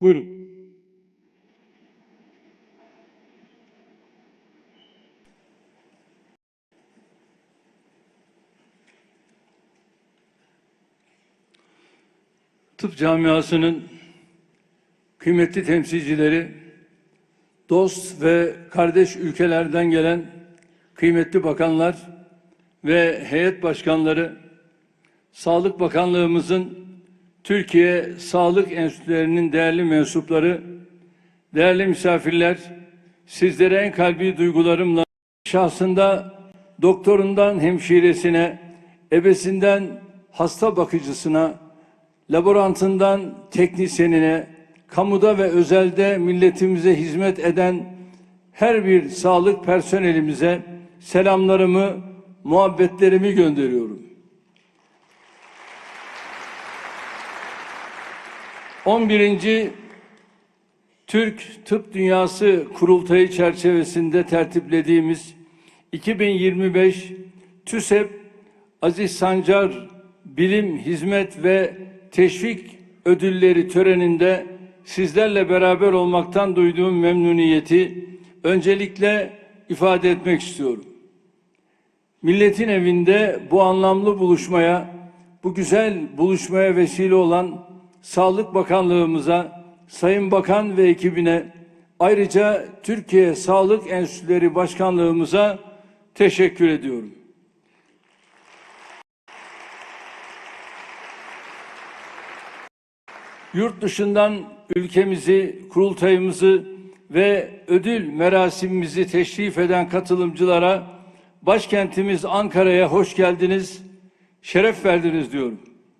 Buyurun. Tıp camiasının kıymetli temsilcileri, dost ve kardeş ülkelerden gelen kıymetli bakanlar ve heyet başkanları, Sağlık Bakanlığımızın Türkiye Sağlık Enstitülerinin değerli mensupları, değerli misafirler, sizlere en kalbi duygularımla şahsında doktorundan hemşiresine, ebesinden hasta bakıcısına, laborantından teknisyenine, kamuda ve özelde milletimize hizmet eden her bir sağlık personelimize selamlarımı, muhabbetlerimi gönderiyorum. 11. Türk Tıp Dünyası Kurultayı çerçevesinde tertiplediğimiz 2025 TÜSEP Aziz Sancar Bilim, Hizmet ve Teşvik Ödülleri töreninde sizlerle beraber olmaktan duyduğum memnuniyeti öncelikle ifade etmek istiyorum. Milletin evinde bu anlamlı buluşmaya, bu güzel buluşmaya vesile olan Sağlık Bakanlığımıza, Sayın Bakan ve ekibine, ayrıca Türkiye Sağlık Enstitüleri Başkanlığımıza teşekkür ediyorum. Yurt dışından ülkemizi, kurultayımızı ve ödül merasimimizi teşrif eden katılımcılara başkentimiz Ankara'ya hoş geldiniz, şeref verdiniz diyorum.